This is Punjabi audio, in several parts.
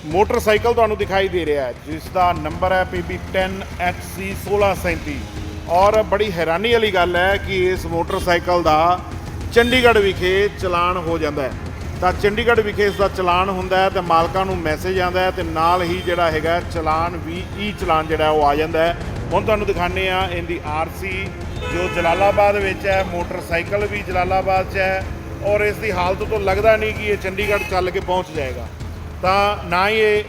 ਮੋਟਰਸਾਈਕਲ ਤੁਹਾਨੂੰ ਦਿਖਾਈ ਦੇ ਰਿਹਾ ਹੈ, ਜਿਸ ਦਾ ਨੰਬਰ ਹੈ PB10HC 1637 ਔਰ ਬੜੀ ਹੈਰਾਨੀ ਵਾਲੀ ਗੱਲ ਹੈ ਕਿ ਇਸ ਮੋਟਰਸਾਈਕਲ ਦਾ ਚੰਡੀਗੜ੍ਹ ਵਿਖੇ ਚਲਾਨ ਹੋ ਜਾਂਦਾ ਹੈ। ਤਾਂ ਚੰਡੀਗੜ੍ਹ ਵਿਖੇ ਇਸ ਦਾ ਚਲਾਨ ਹੁੰਦਾ ਹੈ ਤੇ ਮਾਲਕਾਂ ਨੂੰ ਮੈਸੇਜ ਆਉਂਦਾ ਹੈ ਤੇ ਨਾਲ ਹੀ ਜਿਹੜਾ ਹੈਗਾ ਚਲਾਨ ਵੀ ਈ ਚਲਾਨ ਜਿਹੜਾ ਉਹ ਆ ਜਾਂਦਾ ਹੈ। ਹੁਣ ਤੁਹਾਨੂੰ ਦਿਖਾਣੇ ਆ ਇਹਦੀ ਆਰਸੀ ਜੋ ਜਲਾਲਾਬਾਦ ਵਿੱਚ ਹੈ, ਮੋਟਰਸਾਈਕਲ ਵੀ ਜਲਾਲਾਬਾਦ 'ਚ ਹੈ। ਔਰ ਇਸ ਦੀ ਹਾਲਤ ਤੋਂ ਲੱਗਦਾ ਨਹੀਂ ਕਿ ਇਹ ਚੰਡੀਗੜ੍ਹ ਚੱਲ ਕੇ ਪਹੁੰਚ ਜਾਏਗਾ। ਤਾਂ ਨਾ ਹੀ ਇਹ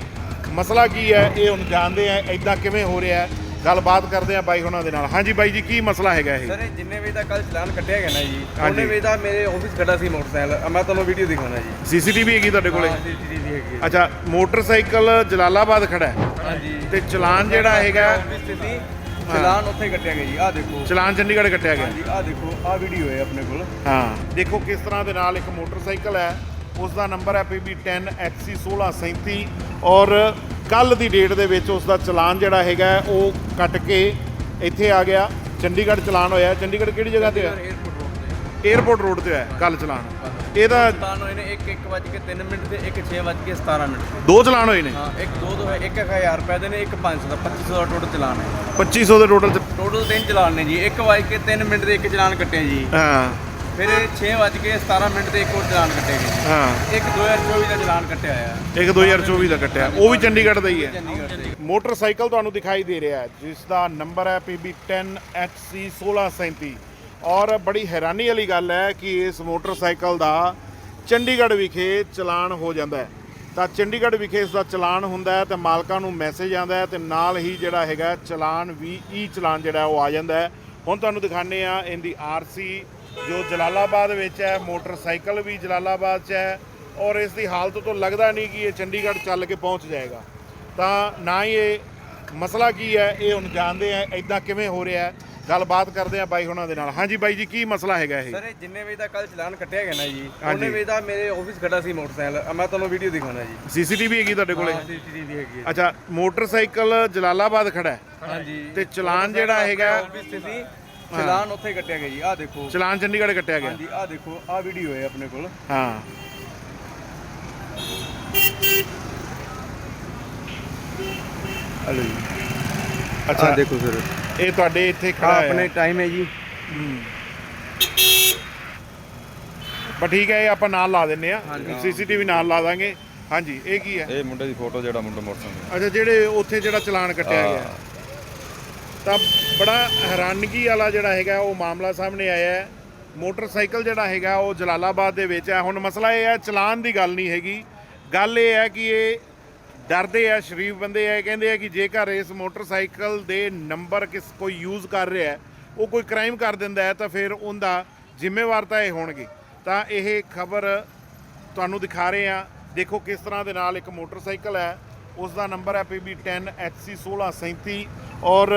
ਮਸਲਾ ਕੀ ਹੈ ਇਹ ਹੁਣ ਜਾਣਦੇ ਆ ਇਦਾਂ ਕਿਵੇਂ ਹੋ ਰਿਹਾ ਹੈ। ਗੱਲਬਾਤ ਕਰਦੇ ਆ ਬਾਈ ਉਹਨਾਂ ਦੇ ਨਾਲ। ਹਾਂਜੀ ਬਾਈ ਜੀ ਕੀ ਮਸਲਾ ਹੈਗਾ ਇਹ? ਸਰ ਇਹ ਜਿੰਨੇ ਵਜੇ ਦਾ ਕੱਲ ਚਲਾਨ ਕੱਟਿਆ ਗਿਆ ਨਾ ਜੀ ਹਾਂਜੀ। ਉਹਨੇ ਵਜੇ ਦਾ ਮੇਰੇ ਆਫਿਸ ਖੜਾ ਸੀ ਮੋਟਰਸਾਈਕਲ। ਮੈਂ ਤੁਹਾਨੂੰ ਵੀਡੀਓ ਦਿਖਾਉਣਾ ਜੀ। ਸੀਸੀਟੀਵੀ ਹੈਗੀ ਤੁਹਾਡੇ ਕੋਲੇ? ਸੀਸੀਟੀਵੀ ਹੈਗੀ ਹੈ। ਅੱਛਾ ਮੋਟਰਸਾਈਕਲ ਜਲਾਲਾਬਾਦ ਖੜਾ ਹੈ। ਹਾਂਜੀ। ਤੇ ਚਲਾਨ ਜਿਹੜਾ ਹੈਗਾ ਆਫਿਸ ਤੇ ਸੀ ਚਲਾਨ ਉੱਥੇ ਹੀ ਕੱਟਿਆ ਗਿਆ ਜੀ। ਆਹ ਦੇਖੋ। ਚਲਾਨ ਚੰਡੀਗੜ੍ਹ ਕੱਟਿਆ ਗਿਆ। ਹਾਂਜੀ ਆਹ ਦੇਖੋ ਆਹ ਵੀਡੀਓ ਹੈ ਆਪਣੇ ਕੋਲ। ਹਾਂ। ਦੇਖੋ ਕਿਸ ਤਰ੍ਹਾਂ ਦੇ ਨਾਲ ਇੱਕ ਮੋਟਰਸਾਈਕਲ ਹੈ। ਉਸ ਦਾ ਨੰਬਰ ਹੈ PB10 XC1637 ਔਰ ਕੱਲ ਦੀ ਡੇਟ ਦੇ ਵਿੱਚ ਉਸ ਦਾ ਚਲਾਨ ਜਿਹੜਾ ਹੈਗਾ ਉਹ ਕੱਟ ਕੇ ਇੱਥੇ ਆ ਗਿਆ। ਚੰਡੀਗੜ੍ਹ ਚਲਾਨ ਹੋਇਆ। ਚੰਡੀਗੜ੍ਹ ਕਿਹੜੀ ਜਗ੍ਹਾ ਤੇ ਹੋਇਆ ਏਅਰਪੋਰਟ ਰੋਡ ਤੇ ਹੋਇਆ ਕੱਲ ਚਲਾਨ। ਇਹਦਾ ਚਲਾਨ ਹੋਏ ਨੇ 1 1:03 ਮਿੰਟ ਤੇ 1 6:17 ਮਿੰਟ ਦੋ ਚਲਾਨ ਹੋਏ ਨੇ? ਹਾਂ ਇੱਕ ਦੋ ਦੋ ਹੈ 1000 ਰੁਪਏ ਦੇ ਨੇ ਇੱਕ 500 ਦਾ। 2500 ਦਾ ਟੋਟਲ ਚਲਾਨ ਹੈ। 2500 ਦੇ ਟੋਟਲ ਟੋਟਲ ਤਿੰਨ ਚਲਾਨ ਨੇ ਜੀ। 1:03 ਮਿੰਟ ਦੇ ਇੱਕ ਚਲਾਨ ਕੱਟਿਆ ਜੀ। ਹਾਂ। ਫਿਰ 6 ਵਜ ਕੇ 17 ਮਿੰਟ ਤੇ ਇੱਕ ਹੋਰ ਚਲਾਨ ਕੱਟਿਆ ਗਿਆ ਹਾਂ। ਇੱਕ 2024 ਦਾ ਚਲਾਨ ਕੱਟਿਆ ਆ ਇੱਕ 2024 ਦਾ ਕੱਟਿਆ। ਉਹ ਵੀ ਚੰਡੀਗੜ੍ਹ ਦਾ ਹੀ ਹੈ। ਚੰਡੀਗੜ੍ਹ ਦੇ ਮੋਟਰਸਾਈਕਲ ਤੁਹਾਨੂੰ ਦਿਖਾਈ ਦੇ ਰਿਹਾ ਹੈ ਜਿਸ ਦਾ ਨੰਬਰ ਹੈ PB10HC 1637 ਔਰ ਬੜੀ ਹੈਰਾਨੀ ਵਾਲੀ ਗੱਲ ਹੈ ਕਿ ਇਸ ਮੋਟਰਸਾਈਕਲ ਦਾ ਚੰਡੀਗੜ੍ਹ ਵਿਖੇ ਚਲਾਨ ਹੋ ਜਾਂਦਾ ਹੈ। ਤਾਂ ਚੰਡੀਗੜ੍ਹ ਵਿਖੇ ਇਸ ਦਾ ਚਲਾਨ ਹੁੰਦਾ ਹੈ ਤੇ ਮਾਲਕਾਂ ਨੂੰ ਮੈਸੇਜ ਆਉਂਦਾ ਹੈ ਤੇ ਨਾਲ ਹੀ ਜਿਹੜਾ ਹੈਗਾ ਚਲਾਨ ਵੀ ਈ ਚਲਾਨ ਜਿਹੜਾ ਉਹ ਆ ਜਾਂਦਾ ਹੈ। ਹੁਣ ਤੁਹਾਨੂੰ ਦਿਖਾਣੇ ਆ ਇਹਦੀ ਆਰਸੀ ਜੋ ਜਲਾਲਾਬਾਦ ਵਿੱਚ ਹੈ ਮੋਟਰਸਾਈਕਲ ਵੀ ਜਲਾਲਾਬਾਦ 'ਚ ਹੈ ਔਰ ਇਸ ਦੀ ਹਾਲਤ ਤੋਂ ਲੱਗਦਾ ਨਹੀਂ ਕਿ ਇਹ ਚੰਡੀਗੜ੍ਹ ਚੱਲ ਕੇ ਪਹੁੰਚ ਜਾਏਗਾ। ਤਾਂ ਨਾ ਹੀ ਇਹ ਮਸਲਾ ਕੀ ਹੈ ਇਹ ਹੁਣ ਜਾਣਦੇ ਆ ਇਦਾਂ ਕਿਵੇਂ ਹੋ ਰਿਹਾ ਹੈ। ਗੱਲਬਾਤ ਕਰਦੇ ਆ ਬਾਈ ਉਹਨਾਂ ਦੇ ਨਾਲ। ਹਾਂਜੀ ਬਾਈ ਜੀ ਕੀ ਮਸਲਾ ਹੈਗਾ ਇਹ? ਸਰ ਇਹ ਜਿੰਨੇ ਵਜੇ ਦਾ ਕੱਲ ਚਲਾਨ ਕੱਟਿਆ ਗਿਆ ਨਾ ਜੀ ਹਾਂਜੀ। ਉਹਨੇ ਵਜੇ ਦਾ ਮੇਰੇ ਆਫਿਸ ਖੜਾ ਸੀ ਮੋਟਰਸਾਈਕਲ। ਮੈਂ ਤੁਹਾਨੂੰ ਵੀਡੀਓ ਦਿਖਾਉਣਾ ਜੀ। ਸੀਸੀਟੀਵੀ ਹੈਗੀ ਤੁਹਾਡੇ ਕੋਲੇ? ਸੀਸੀਟੀਵੀ ਹੈਗੀ। ਅੱਛਾ ਮੋਟਰਸਾਈਕਲ ਜਲਾਲਾਬਾਦ ਖੜਾ ਹੈ? ਹਾਂਜੀ। ਤੇ ਚਲਾਨ ਜਿਹੜਾ ਹੈਗਾ ਆਫਿਸ ਤੇ ਸੀ। ਚਲਾਨ ਉੱਥੇ ਕੱਟਿਆ ਗਿਆ ਜੀ ਆਹ ਦੇਖੋ। ਚਲਾਨ ਚੰਡੀਗੜ੍ਹ ਕੱਟਿਆ ਗਿਆ। ਹਾਂਜੀ ਆਹ ਦੇਖੋ ਆਹ ਵੀਡੀਓ ਹੈ ਆਪਣੇ ਕੋਲ। ਹਾਂ। ਹਲੋ ਜੀ। ਅੱਛਾ। ਦੇਖੋ ਸਰ ਇਹ ਤੁਹਾਡੇ ਇੱਥੇ ਖੜਾ ਆਪਣੇ ਹੈ ਟਾਈਮ ਹੈ। ਜੀ ਪਰ ਠੀਕ ਹੈ ਇਹ ਆਪਾਂ ਨਾਲ ਲਾ ਦਿੰਨੇ ਆ। ਸੀਸੀਟੀਵੀ ਨਾਲ ਲਾ ਦਾਂਗੇ। ਹਾਂਜੀ ਇਹ ਕੀ ਹੈ? ਇਹ ਮੁੰਡੇ ਦੀ ਫੋਟੋ ਜਿਹੜਾ ਮੁੰਡਾ ਮੋਟਰਸਾਈਕਲ ਅੱਛਾ ਜਿਹੜੇ ਉੱਥੇ ਜਿਹੜਾ ਚਲਾਨ ਕੱਟਿਆ ਹਾਂ। ਗਿਆ। ਤਾਂ ਬੜਾ ਹੈਰਾਨਗੀ ਵਾਲਾ ਜਿਹੜਾ ਹੈਗਾ, ਉਹ ਮਾਮਲਾ ਸਾਹਮਣੇ ਆਇਆ ਹੈ। ਮੋਟਰਸਾਈਕਲ ਜਿਹੜਾ ਹੈਗਾ, ਉਹ ਜਲਾਲਾਬਾਦ ਦੇ ਵਿੱਚ ਹੈ। ਹੁਣ ਮਸਲਾ ਇਹ ਹੈ, ਚਲਾਨ ਦੀ ਗੱਲ ਨਹੀਂ ਹੈਗੀ। ਗੱਲ ਇਹ ਹੈ ਕਿ ਇਹ ਡਰਦੇ ਆ, ਸ਼ਰੀਫ ਬੰਦੇ ਆ। ਇਹ ਕਹਿੰਦੇ ਆ ਕਿ ਜੇਕਰ ਇਸ ਮੋਟਰਸਾਈਕਲ ਦੇ ਨੰਬਰ ਕਿਸ ਕੋਈ ਯੂਜ਼ ਕਰ ਰਿਹਾ ਹੈ, ਉਹ ਕੋਈ ਕ੍ਰਾਈਮ ਕਰ ਦਿੰਦਾ ਹੈ, ਤਾਂ ਫਿਰ ਉਹਦਾ ਜ਼ਿੰਮੇਵਾਰ ਤਾਂ ਇਹ ਹੋਣਗੇ। ਤਾਂ ਇਹ ਖਬਰ ਤੁਹਾਨੂੰ ਦਿਖਾ ਰਹੇ ਆ ਦੇਖੋ ਕਿਸ ਤਰ੍ਹਾਂ ਦੇ ਨਾਲ ਇੱਕ ਮੋਟਰਸਾਈਕਲ ਹੈ। ਉਸ ਦਾ ਨੰਬਰ ਹੈ ਪੀਬੀ 10 HC 1637 ਔਰ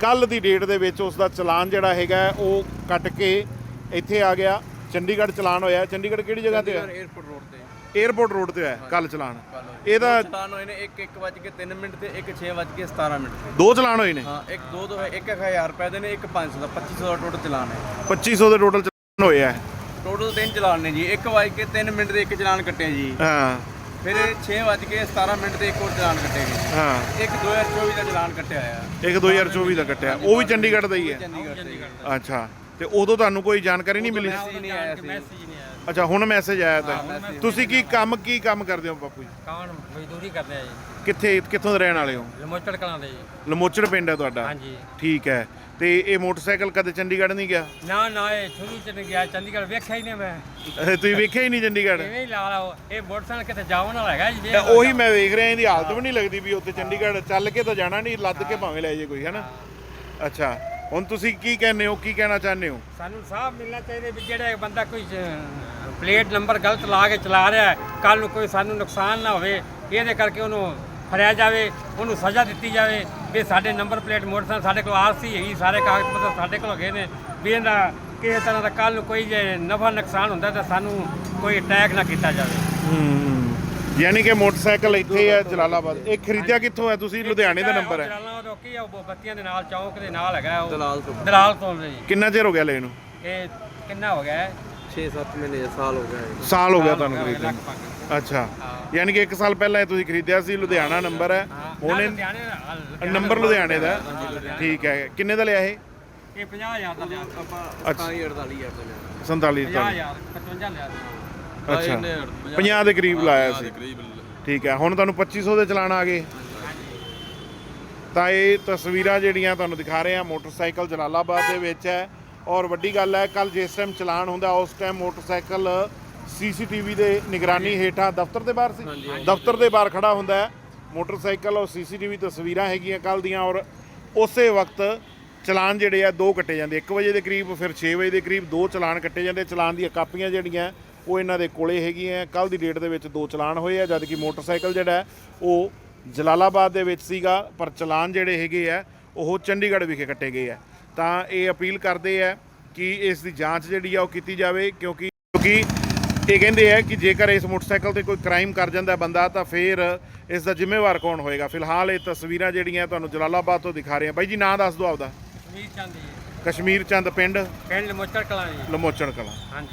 ਕੱਲ ਦੀ ਡੇਟ ਦੇ ਵਿੱਚ ਉਸ ਦਾ ਚਲਾਨ ਜਿਹੜਾ ਹੈਗਾ ਉਹ ਕੱਟ ਕੇ ਇੱਥੇ ਆ ਗਿਆ। ਚੰਡੀਗੜ੍ਹ ਚਲਾਨ ਹੋਇਆ ਚੰਡੀਗੜ੍ਹ ਕਿਹੜੀ ਜਗ੍ਹਾ ਤੇ ਹੋਇਆ 에어ਪੋਰਟ ਰੋਡ ਤੇ 에어ਪੋਰਟ ਰੋਡ ਤੇ ਹੋਇਆ। ਕੱਲ ਚਲਾਨ ਇਹਦਾ ਚਲਾਨ ਹੋਏ ਨੇ 1 1:03 ਮਿੰਟ ਤੇ 1 6:17 ਮਿੰਟ ਦੋ ਚਲਾਨ ਹੋਏ ਨੇ? ਹਾਂ ਇੱਕ ਦੋ ਦੋ ਹੈ ਇੱਕ 1000 ਰੁਪਏ ਦੇ ਨੇ ਇੱਕ 500 ਦਾ 2500 ਦਾ ਟੋਟਲ ਚਲਾਨ ਹੈ। 2500 ਦੇ ਟੋਟਲ ਚਲਾਨ ਹੋਇਆ ਟੋਟਲ ਤਿੰਨ ਚਲਾਨ ਨੇ ਜੀ 1:03 ਮਿੰਟ ਦੇ ਇੱਕ ਚਲਾਨ ਕੱਟਿਆ ਜੀ। ਫਿਰ 6 ਵਜ ਕੇ 17 ਮਿੰਟ ਤੇ ਇੱਕ ਹੋਰ ਚਲਾਨ ਕੱਟਿਆ ਗਿਆ ਹਾਂ। ਇੱਕ 2024 ਦਾ ਚਲਾਨ ਕੱਟਿਆ ਆ ਇੱਕ 2024 ਦਾ ਕੱਟਿਆ। ਉਹ ਵੀ ਚੰਡੀਗੜ੍ਹ ਦਾ ਹੀ ਹੈ? ਚੰਡੀਗੜ੍ਹ ਅੱਛਾ। ਤੇ ਉਦੋਂ ਤੁਹਾਨੂੰ ਕੋਈ ਜਾਣਕਾਰੀ ਨਹੀਂ ਮਿਲੀ? ਮੈਸੇਜ ਨਹੀਂ ਆਇਆ ਸੀ। ਅੱਛਾ ਹੁਣ ਮੈਸੇਜ ਆਇਆ ਤਾਂ। ਤੁਸੀਂ ਕੀ ਕੰਮ ਕੀ ਕੰਮ ਕਰਦੇ ਹੋ ਬਾਪੂ ਜੀ? ਕਾਣ? ਮਜ਼ਦੂਰੀ ਕਰਦੇ ਆ ਜੀ। ਕਿੱਥੇ ਕਿੱਥੋਂ ਦੇ ਰਹਿਣ ਵਾਲੇ ਹੋ? ਲਮੋਚੜ ਕਲਾਂ ਦੇ ਜੀ। ਲਮੋਚੜ ਪਿੰਡ ਹੈ ਤੁਹਾਡਾ? ਹਾਂਜੀ। ਠੀਕ ਹੈ। ਤੇ ਇਹ ਮੋਟਰਸਾਈਕਲ ਕਦੇ ਚੰਡੀਗੜ੍ਹ ਨਹੀਂ ਗਿਆ? ਨਾ ਨਾ ਇਹ ਸ਼ੁਰੂ ਚ ਨਹੀਂ ਗਿਆ ਚੰਡੀਗੜ੍ਹ ਵੇਖਿਆ ਹੀ ਨਹੀਂ ਮੈਂ। ਅਹ ਤੁਸੀਂ ਵੇਖਿਆ ਹੀ ਨਹੀਂ ਚੰਡੀਗੜ੍ਹ? ਹੀ ਲਾ ਲਾ ਇਹ ਮੋਟਰਸਾਈਕਲ ਕਿਤੇ ਜਾਵਣ ਵਾਲਾ ਹੈਗਾ ਜੀ ਤਾਂ ਉਹੀ ਮੈਂ ਵੇਖ ਰਿਹਾ ਇਹਦੀ ਹਾਲਤ ਵੀ ਨਹੀਂ ਲੱਗਦੀ ਵੀ ਉੱਥੇ ਚੰਡੀਗੜ੍ਹ ਚੱਲ ਕੇ ਤਾਂ ਜਾਣਾ ਨਹੀਂ ਲੱਦ ਕੇ ਭਾਵੇਂ ਲੈ ਜੇ ਕੋਈ ਹੈਨਾ ਅੱਛਾ। ਹੁਣ ਤੁਸੀਂ ਕੀ ਕਹਿੰਦੇ ਹੋ ਕੀ ਕਹਿਣਾ ਚਾਹੁੰਦੇ ਹੋ? ਸਾਨੂੰ ਸਾਫ਼ ਮਿਲਣਾ ਚਾਹੀਦਾ ਵੀ ਜਿਹੜਾ ਬੰਦਾ ਕੋਈ ਪਲੇਟ ਨੰਬਰ ਗਲਤ ਲਾ ਕੇ ਚਲਾ ਰਿਹਾ ਕੱਲ ਨੂੰ ਕੋਈ ਸਾਨੂੰ ਨੁਕਸਾਨ ਨਾ ਹੋਵੇ ਇਹਦੇ ਕਰਕੇ ਉਹਨੂੰ ਫੜਿਆ ਜਾਵੇ ਉਹਨੂੰ ਸਜ਼ਾ ਦਿੱਤੀ ਜਾਵੇ ਵੀ ਸਾਡੇ ਨੰਬਰ ਪਲੇਟ ਮੋਟਰਸਾਈਕਲ ਸਾਡੇ ਕੋਲ ਆਰਸੀ ਹੈਗੀ ਸਾਰੇ ਕਾਗਜ਼ ਪੱਤਰ ਸਾਡੇ ਕੋਲ ਹੈਗੇ ਨੇ ਵੀ ਇਹਦਾ ਕਿਸੇ ਤਰ੍ਹਾਂ ਦਾ ਕੱਲ ਨੂੰ ਕੋਈ ਜੇ ਨਫਾ ਨੁਕਸਾਨ ਹੁੰਦਾ ਤਾਂ ਸਾਨੂੰ ਕੋਈ ਅਟੈਕ ਨਾ ਕੀਤਾ ਜਾਵੇ। ਯਾਨੀ ਕਿ ਮੋਟਰਸਾਈਕਲ ਇੱਥੇ ਹੈ ਜਲਾਲਾਬਾਦ। ਇਹ ਖਰੀਦਿਆ ਕਿੱਥੋਂ ਹੈ? ਤੁਸੀਂ ਲੁਧਿਆਣੇ ਦਾ ਨੰਬਰ ਹੈ। ਜਲਾਲਾਬਾਦ ਉਹ ਕੀ ਆ ਉਹ ਬੱਤੀਆਂ ਦੇ ਨਾਲ ਚੌਂਕ ਦੇ ਨਾਲ ਹੈਗਾ ਉਹ। ਦਲਾਲ ਤੋਂ। ਦਲਾਲ ਤੋਂ ਜੀ। ਕਿੰਨਾ ਚਿਰ ਹੋ ਗਿਆ ਲੈਣ ਨੂੰ? ਇਹ ਕਿੰਨਾ ਹੋ ਗਿਆ? ਹੈ? 6-7 ਮਹੀਨੇ ਸਾਲ ਹੋ ਗਿਆ ਸਾਲ ਹੋ ਗਿਆ ਤੁਹਾਨੂੰ ਖਰੀਦਣ ਨੂੰ। ਲਗਭਗ। ਅੱਛਾ। ਯਾਨੀ ਕਿ 1 ਸਾਲ ਪਹਿਲਾਂ ਇਹ ਤੁਸੀਂ ਖਰੀਦਿਆ ਸੀ ਲੁਧਿਆਣਾ ਨੰਬਰ ਹੈ। ਹੁਣ ਲੁਧਿਆਣੇ ਨੰਬਰ ਲੁਧਿਆਣੇ ਦਾ। ਠੀਕ ਹੈ। ਕਿੰਨੇ ਦਾ ਲਿਆ ਇਹ? ਇਹ 50000 ਦਾ ਲਿਆ। ਆਪਾਂ 48000 ਦਾ ਲਿਆ। 47 ਦਾ 50000 55 ਲਿਆ ਅੱਛਾ। 50 ਦੇ ਕਰੀਬ ਲਾਇਆ ਸੀ। ਠੀਕ ਹੈ। ਹੁਣ ਤੁਹਾਨੂੰ 2500 ਦੇ ਚਲਾਨ ਆ ਗਏ। ਤਾਂ ਇਹ ਤਸਵੀਰਾਂ ਜਿਹੜੀਆਂ ਤੁਹਾਨੂੰ ਦਿਖਾ ਰਹੇ ਆ ਮੋਟਰਸਾਈਕਲ ਜਲਾਲਾਬਾਦ ਦੇ ਵਿੱਚ ਹੈ। ਔਰ ਵੱਡੀ ਗੱਲ ਹੈ ਕੱਲ ਜਿਸ ਟਾਈਮ ਚਲਾਨ ਹੁੰਦਾ ਉਸ ਟਾਈਮ ਮੋਟਰਸਾਈਕਲ ਸੀਸੀਟੀਵੀ ਦੇ ਨਿਗਰਾਨੀ ਹੇਠਾਂ ਦਫ਼ਤਰ ਦੇ ਬਾਹਰ ਸੀ। ਦਫ਼ਤਰ ਦੇ ਬਾਹਰ ਖੜਾ ਹੁੰਦਾ ਹੈ। ਮੋਟਰਸਾਈਕਲ ਔਰ ਸੀਸੀਟੀਵੀ ਤਸਵੀਰਾਂ ਹੈਗੀਆਂ ਕੱਲ ਦੀਆਂ ਔਰ ਉਸੇ ਵਕਤ ਚਲਾਨ ਜਿਹੜੇ ਆ ਦੋ ਕੱਟੇ ਜਾਂਦੇ। 1 ਵਜੇ ਦੇ ਕਰੀਬ ਫਿਰ 6 ਵਜੇ ਦੇ ਕਰੀਬ ਦੋ ਚਲਾਨ ਕੱਟੇ ਜਾਂਦੇ। ਚਲਾਨ ਦੀਆਂ ਕਾਪੀਆਂ ਜਿਹੜੀਆਂ ਉਹ ਇਹਨਾਂ ਦੇ ਕੋਲੇ ਹੈਗੀਆਂ। ਕੱਲ ਦੀ ਡੇਟ ਦੇ ਵਿੱਚ ਦੋ ਚਲਾਨ ਹੋਏ ਆ ਜਦ ਕਿ ਮੋਟਰਸਾਈਕਲ ਜਿਹੜਾ ਉਹ ਜਲਾਲਾਬਾਦ ਦੇ ਵਿੱਚ ਸੀਗਾ ਪਰ ਚਲਾਨ ਜਿਹੜੇ ਹੈਗੇ ਆ ਉਹ ਚੰਡੀਗੜ੍ਹ ਵਿਖੇ ਕੱਟੇ ਗਏ ਆ। ਤਾਂ ਇਹ ਅਪੀਲ ਕਰਦੇ ਆ ਕਿ ਇਸ ਦੀ ਜਾਂਚ ਜਿਹੜੀ ਆ ਉਹ ਕੀਤੀ ਜਾਵੇ ਕਿਉਂਕਿ ਕਿਉਂਕਿ ਇਹ ਕਹਿੰਦੇ ਆ ਕਿ ਜੇਕਰ ਇਸ ਮੋਟਰਸਾਈਕਲ ਤੇ ਕੋਈ ਕ੍ਰਾਈਮ ਕਰ ਜਾਂਦਾ ਬੰਦਾ ਤਾਂ ਫਿਰ ਇਸ ਦਾ ਜ਼ਿੰਮੇਵਾਰ ਕੌਣ ਹੋਏਗਾ? ਫਿਲਹਾਲ ਇਹ ਤਸਵੀਰਾਂ ਜਿਹੜੀਆਂ ਤੁਹਾਨੂੰ ਜਲਾਲਾਬਾਦ ਤੋਂ ਦਿਖਾ ਰਹੇ ਆ ਬਾਈ ਜੀ ਨਾਂ ਦੱਸ ਦਿਓ ਆਪਦਾ। ਕਸ਼ਮੀਰ ਚੰਦ ਜੀ। ਕਸ਼ਮੀਰ ਚੰਦ ਪਿੰਡ? ਪਿੰਡ ਮੋਚਰ ਕਲਾਂ ਜੀ। ਲਮੋਚਣ ਕਲਾਂ। ਹਾਂਜੀ।